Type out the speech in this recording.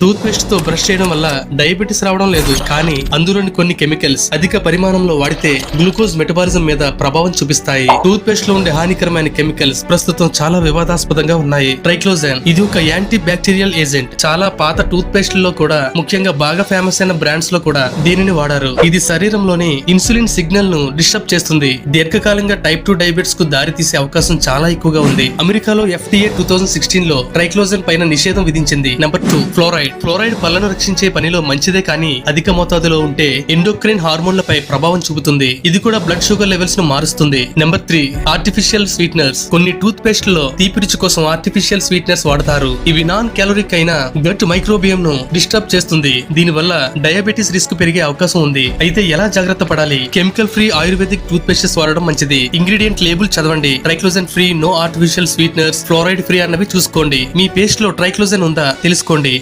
Tooth పేస్ట్తో brush చేయడం వల్ల diabetes రావడం లేదు కానీ అందులోని కొన్ని కెమికల్స్ అధిక పరిమాణంలో వాడితే గ్లూకోజ్ మెటబాలిజం మీద ప్రభావం చూపిస్తాయి. టూత్ పేస్ట్లో ఉండే హానికరమైన కెమికల్స్ ప్రస్తుతం చాలా వివాదాస్పదంగా ఉన్నాయి. ట్రైక్లోజాన్ ఇది ఒక యాంటీ బ్యాక్టీరియల్ ఏజెంట్. చాలా పాత టూత్ పేస్ట్లో కూడా ముఖ్యంగా బాగా ఫేమస్ అయిన బ్రాండ్స్లో కూడా దీనిని వాడారు. ఇది శరీరంలోని ఇన్సులిన్ సిగ్నల్ను డిస్టర్బ్ చేస్తుంది. దీర్ఘకాలంగా టైప్ టూ డయాబెటీస్కు దారి తీసే అవకాశం చాలా ఎక్కువగా ఉంది. అమెరికాలో ఎఫ్టీఏ టూ థౌసండ్ సిక్స్టీన్లో ట్రైక్లోజన్ పైన నిషేధం విధించింది. Number two fluoride. ఫ్లోరైడ్ పళ్ళను రక్షించే పనిలో మంచిదే కానీ అధిక మోతాదులో ఉంటే ఎండోక్రైన్ హార్మోన్లపై ప్రభావం చూపుతుంది. ఇది కూడా బ్లడ్ షుగర్ లెవెల్స్ను మారుస్తుంది. నెంబర్ త్రీ ఆర్టిఫిషియల్ స్వీట్నర్స్ కొన్ని టూత్ పేస్ట్లో తీపిరుచు కోసం ఆర్టిఫిషియల్ స్వీట్నర్స్ వాడతారు. ఇవి నాన్ క్యాలరిక్ అయిన గట్ మైక్రోబియం ను డిస్టర్బ్ చేస్తుంది. దీనివల్ల డయాబెటిస్ రిస్క్ పెరిగే అవకాశం ఉంది. అయితే ఎలా జాగ్రత్త పడాలి? Chemical free ayurvedic tooth pastes వాడడం మంచిది. ఇంగ్రీడియంట్ లేబుల్ చదవండి. Triclosan free no artificial sweeteners fluoride free అన్నవి చూసుకోండి. మీ పేస్ట్లో ట్రైక్లోజన్ ఉందా? తెలుసుకోండి.